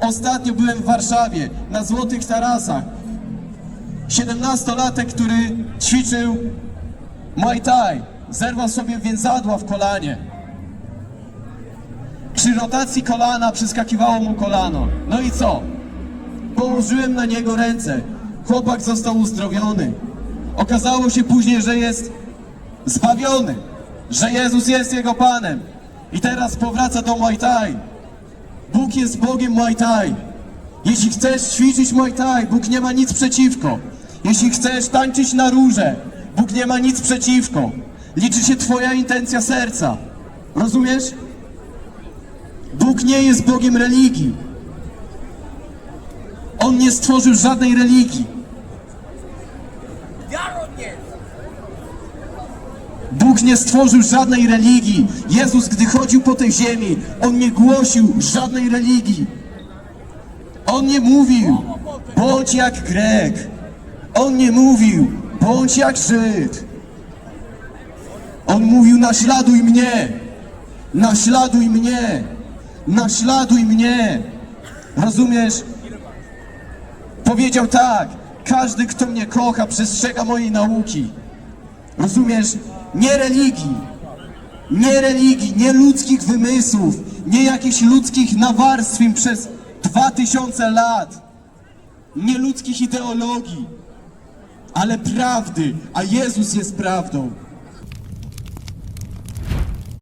Ostatnio byłem w Warszawie, na Złotych Tarasach. 17-latek, który ćwiczył Muay Thai, zerwał sobie więzadła w kolanie. Przy rotacji kolana przeskakiwało mu kolano. No i co? Położyłem na niego ręce. Chłopak został uzdrowiony. Okazało się później, że jest zbawiony, że Jezus jest jego Panem. I teraz powraca do Muay Thai. Bóg jest Bogiem Muay Thai. Jeśli chcesz ćwiczyć Muay Thai, Bóg nie ma nic przeciwko. Jeśli chcesz tańczyć na róże, Bóg nie ma nic przeciwko. Liczy się Twoja intencja serca. Rozumiesz? Bóg nie jest Bogiem religii. On nie stworzył żadnej religii. Wiarą nie! Bóg nie stworzył żadnej religii. Jezus, gdy chodził po tej ziemi, On nie głosił żadnej religii. On nie mówił, bądź jak Grek. On nie mówił, bądź jak Żyd. On mówił, naśladuj mnie, naśladuj mnie, naśladuj mnie. Rozumiesz? Powiedział tak, każdy, kto mnie kocha, przestrzega mojej nauki. Rozumiesz? Nie religii, nie religii, nie ludzkich wymysłów, nie jakichś ludzkich nawarstwień przez dwa tysiące lat, nie ludzkich ideologii, ale prawdy, a Jezus jest prawdą.